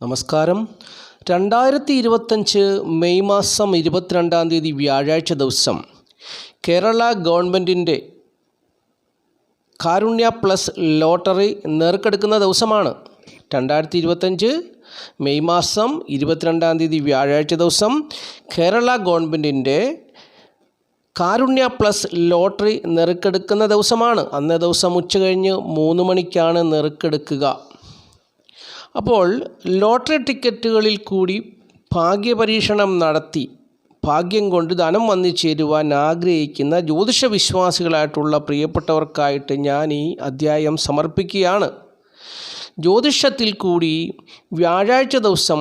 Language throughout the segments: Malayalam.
നമസ്കാരം. രണ്ടായിരത്തി ഇരുപത്തഞ്ച് മെയ് മാസം ഇരുപത്തിരണ്ടാം തീയതി വ്യാഴാഴ്ച ദിവസം കേരള ഗവൺമെന്റിന്റെ കാരുണ്യ പ്ലസ് ലോട്ടറി നേർക്കെടുക്കുന്ന ദിവസമാണ്. രണ്ടായിരത്തി ഇരുപത്തഞ്ച് മെയ് മാസം ഇരുപത്തിരണ്ടാം തീയതി വ്യാഴാഴ്ച ദിവസം കേരള ഗവൺമെന്റിന്റെ കാരുണ്യ പ്ലസ് ലോട്ടറി നെറുക്കെടുക്കുന്ന ദിവസമാണ്. അന്നേ ദിവസം ഉച്ച കഴിഞ്ഞ് മൂന്ന് മണിക്കാണ് നെറുക്കെടുക്കുക അപ്പോൾ ലോട്ടറി ടിക്കറ്റുകളിൽ കൂടി ഭാഗ്യപരീക്ഷണം നടത്തി ഭാഗ്യം കൊണ്ട് ധനം വന്നു ചേരുവാൻ ആഗ്രഹിക്കുന്ന ജ്യോതിഷ വിശ്വാസികളായിട്ടുള്ള പ്രിയപ്പെട്ടവർക്കായിട്ട് ഞാൻ ഈ അധ്യായം സമർപ്പിക്കുകയാണ്. ജ്യോതിഷത്തിൽ കൂടി വ്യാഴാഴ്ച ദിവസം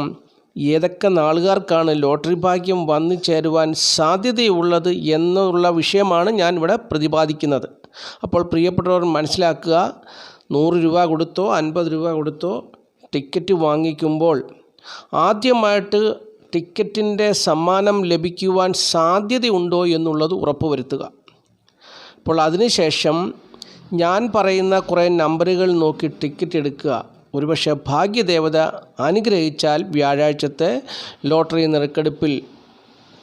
ഏതൊക്കെ നാളുകാർക്കാണ് ലോട്ടറി ഭാഗ്യം വന്നു ചേരുവാൻ സാധ്യതയുള്ളത് എന്നുള്ള വിഷയമാണ് ഞാൻ ഇവിടെ പ്രതിപാദിക്കുന്നത്. അപ്പോൾ പ്രിയപ്പെട്ടവർ മനസ്സിലാക്കുക നൂറ് രൂപ കൊടുത്തോ അൻപത് രൂപ കൊടുത്തോ ടിക്കറ്റ് വാങ്ങിക്കുമ്പോൾ ആദ്യമായിട്ട് ടിക്കറ്റിന്റെ സമ്മാനം ലഭിക്കുവാൻ സാധ്യതയുണ്ടോ എന്നുള്ളത് ഉറപ്പുവരുത്തുക. അപ്പോൾ അതിനുശേഷം ഞാൻ പറയുന്ന കുറേ നമ്പറുകൾ നോക്കി ടിക്കറ്റ് എടുക്കുക. ഒരുപക്ഷെ ഭാഗ്യദേവത അനുഗ്രഹിച്ചാൽ വ്യാഴാഴ്ചത്തെ ലോട്ടറി നറുക്കെടുപ്പിൽ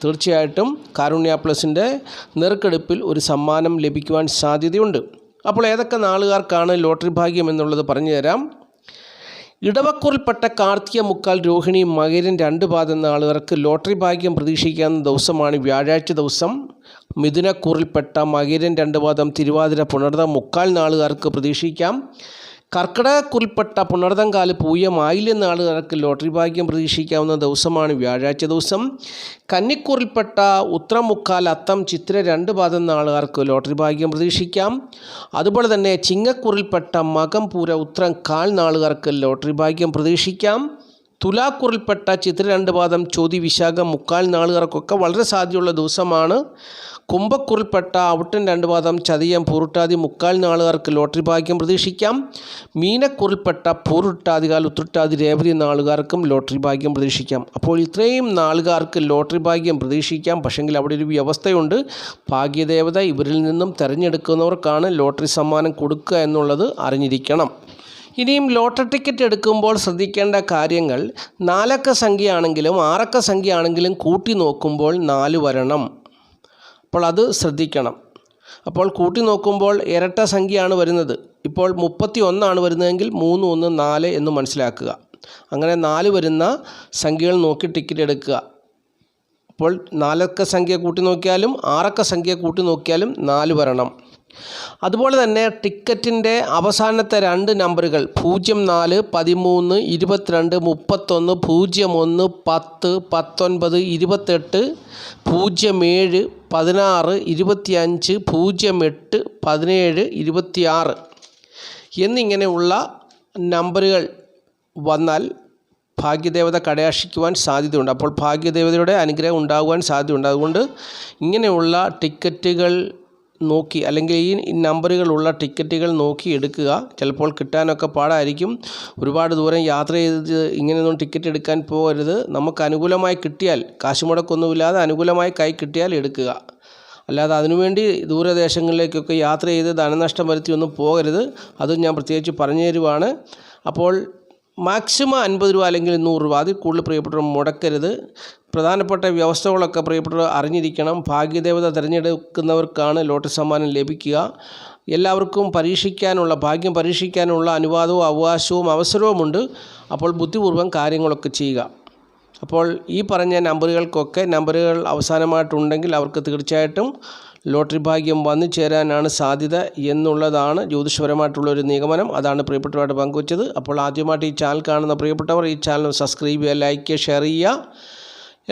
തീർച്ചയായിട്ടും കാരുണ്യ പ്ലസിന്റെ നറുക്കെടുപ്പിൽ ഒരു സമ്മാനം ലഭിക്കുവാൻ സാധ്യതയുണ്ട്. അപ്പോൾ ഏതൊക്കെ നാളുകാർക്കാണ് ലോട്ടറി ഭാഗ്യം എന്നുള്ളത് പറഞ്ഞു തരാം ഇടവക്കൂറിൽപ്പെട്ട കാർത്തിക മുക്കാൽ രോഹിണി മകരൻ രണ്ട് പാതെന്ന ആളുകൾക്ക് ലോട്ടറി ഭാഗ്യം പ്രതീക്ഷിക്കാവുന്ന ദിവസമാണ് വ്യാഴാഴ്ച ദിവസം. മിഥുനക്കൂറിൽപ്പെട്ട മകരൻ രണ്ട് പാദം തിരുവാതിര പുണർന്ന മുക്കാൽ നാളുകാർക്ക് പ്രതീക്ഷിക്കാം. കർക്കിടകക്കുറിൽപ്പെട്ട പുണർതങ്കാൽ പൂയം ആളുകൾക്ക് ലോട്ടറി ഭാഗ്യം പ്രതീക്ഷിക്കാവുന്ന ദിവസമാണ് വ്യാഴാഴ്ച ദിവസം. കന്നിക്കൂറിൽപ്പെട്ട ഉത്രമുക്കാൽ അത്തം ചിത്ര രണ്ട് പാദം നാളുകാർക്ക് ലോട്ടറി ഭാഗ്യം പ്രതീക്ഷിക്കാം. അതുപോലെ തന്നെ ചിങ്ങക്കൂറിൽപ്പെട്ട മകം പൂര ഉത്രം കാൽ നാളുകാർക്ക് ലോട്ടറി ഭാഗ്യം പ്രതീക്ഷിക്കാം. തുലാക്കൂറിൽപ്പെട്ട ചിത്ര രണ്ട് പാദം ചോതി വിശാഖം മുക്കാൽ നാളുകാർക്കൊക്കെ വളരെ സാധ്യതയുള്ള ദിവസമാണ്. കുംഭക്കുറിൽപ്പെട്ട ഔട്ടൻ രണ്ട് പാദം ചതിയം പൂരുട്ടാതി മുക്കാൽ നാളുകാർക്ക് ലോട്ടറി ഭാഗ്യം പ്രതീക്ഷിക്കാം. മീനക്കുറിൽപ്പെട്ട പൂരുട്ടാതികാൽ ഉത്രട്ടാതി രേവതി നാളുകാർക്കും ലോട്ടറി ഭാഗ്യം പ്രതീക്ഷിക്കാം. അപ്പോൾ ഇത്രയും നാളുകാർക്ക് ലോട്ടറി ഭാഗ്യം പ്രതീക്ഷിക്കാം. പക്ഷെങ്കിൽ അവിടെ ഒരു വ്യവസ്ഥയുണ്ട്. ഭാഗ്യദേവത ഇവരിൽ നിന്നും തിരഞ്ഞെടുക്കുന്നവർക്കാണ് ലോട്ടറി സമ്മാനം കൊടുക്കുക എന്നുള്ളത് അറിഞ്ഞിരിക്കണം. ഇനിയും ലോട്ടറി ടിക്കറ്റ് എടുക്കുമ്പോൾ ശ്രദ്ധിക്കേണ്ട കാര്യങ്ങൾ നാലക്ക സംഖ്യയാണെങ്കിലും ആറക്ക സംഖ്യയാണെങ്കിലും കൂട്ടി നോക്കുമ്പോൾ നാല് വരണം. അപ്പോൾ അത് ശ്രദ്ധിക്കണം. അപ്പോൾ കൂട്ടി നോക്കുമ്പോൾ ഇരട്ട സംഖ്യയാണ് വരുന്നത്. ഇപ്പോൾ മുപ്പത്തി ഒന്നാണ് വരുന്നതെങ്കിൽ മൂന്ന് ഒന്ന് നാല് എന്ന് മനസ്സിലാക്കുക. അങ്ങനെ നാല് വരുന്ന സംഖ്യകൾ നോക്കി ടിക്കറ്റ് എടുക്കുക. അപ്പോൾ നാലക്ക സംഖ്യ കൂട്ടി നോക്കിയാലും ആറക്ക സംഖ്യ കൂട്ടി നോക്കിയാലും നാല് വരണം. അതുപോലെ തന്നെ ടിക്കറ്റിന്റെ അവസാനത്തെ രണ്ട് നമ്പറുകൾ പൂജ്യം നാല് പതിമൂന്ന് ഇരുപത്തിരണ്ട് മുപ്പത്തൊന്ന് പൂജ്യം ഒന്ന് പത്ത് പത്തൊൻപത് ഇരുപത്തെട്ട് പൂജ്യം ഏഴ് പതിനാറ് ഇരുപത്തിയഞ്ച് പൂജ്യം എട്ട് പതിനേഴ് ഇരുപത്തിയാറ് എന്നിങ്ങനെയുള്ള നമ്പറുകൾ വന്നാൽ ഭാഗ്യദേവത കടയാക്ഷിക്കുവാൻ സാധ്യതയുണ്ട്. അപ്പോൾ ഭാഗ്യദേവതയുടെ അനുഗ്രഹം ഉണ്ടാകുവാൻ സാധ്യതയുണ്ട്. അതുകൊണ്ട് ഇങ്ങനെയുള്ള ടിക്കറ്റുകൾ നോക്കി അല്ലെങ്കിൽ ഈ നമ്പറുകളുള്ള ടിക്കറ്റുകൾ നോക്കി എടുക്കുക. ചിലപ്പോൾ കിട്ടാനൊക്കെ പാടായിരിക്കും. ഒരുപാട് ദൂരം യാത്ര ചെയ്ത് ഇങ്ങനെയൊന്നും ടിക്കറ്റ് എടുക്കാൻ പോകരുത്. നമുക്ക് അനുകൂലമായി കിട്ടിയാൽ കാശ് മുടക്കൊന്നുമില്ലാതെ അനുകൂലമായി കൈ കിട്ടിയാൽ എടുക്കുക. അല്ലാതെ അതിനുവേണ്ടി ദൂരദേശങ്ങളിലേക്കൊക്കെ യാത്ര ചെയ്ത് ധനനഷ്ടം വരുത്തിയൊന്നും പോകരുത്. അതും ഞാൻ പ്രത്യേകിച്ച് പറഞ്ഞു തരുവാണ്. അപ്പോൾ മാക്സിമം അൻപത് രൂപ അല്ലെങ്കിൽ നൂറ് രൂപ. അതിൽ കൂടുതൽ പ്രിയപ്പെട്ടവർ മുടക്കരുത്. പ്രധാനപ്പെട്ട വ്യവസ്ഥകളൊക്കെ പ്രിയപ്പെട്ടവർ അറിഞ്ഞിരിക്കണം. ഭാഗ്യദേവത തിരഞ്ഞെടുക്കുന്നവർക്കാണ് ലോട്ടറി സമ്മാനം ലഭിക്കുക. എല്ലാവർക്കും പരീക്ഷിക്കാനുള്ള ഭാഗ്യം പരീക്ഷിക്കാനുള്ള അനുവാദവും അവകാശവും അവസരവുമുണ്ട്. അപ്പോൾ ബുദ്ധിപൂർവം കാര്യങ്ങളൊക്കെ ചെയ്യുക. അപ്പോൾ ഈ പറഞ്ഞ നമ്പറുകൾക്കൊക്കെ നമ്പറുകൾ അവസാനമായിട്ടുണ്ടെങ്കിൽ അവർക്ക് തീർച്ചയായിട്ടും ലോട്ടറി ഭാഗ്യം വന്നു ചേരാനാണ് സാധ്യത എന്നുള്ളതാണ് ജ്യോതിഷപരമായിട്ടുള്ള ഒരു നിഗമനം. അതാണ് പ്രിയപ്പെട്ടവരായിട്ട് പങ്കുവച്ചത്. അപ്പോൾ ആദ്യമായിട്ട് ഈ ചാനൽ കാണുന്ന പ്രിയപ്പെട്ടവർ ഈ ചാനൽ സബ്സ്ക്രൈബ് ചെയ്യുക ലൈക്ക് ചെയ്യുക ഷെയർ ചെയ്യുക.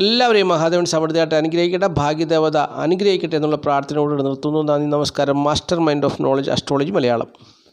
എല്ലാവരെയും മഹാദേവൻ സമൃദ്ധിയായിട്ട് അനുഗ്രഹിക്കട്ടെ ഭാഗ്യദേവത അനുഗ്രഹിക്കട്ടെ എന്നുള്ള പ്രാർത്ഥനയോട് നിർത്തുന്നു. നന്ദി നമസ്കാരം. Master mind of knowledge astrology Malayalam.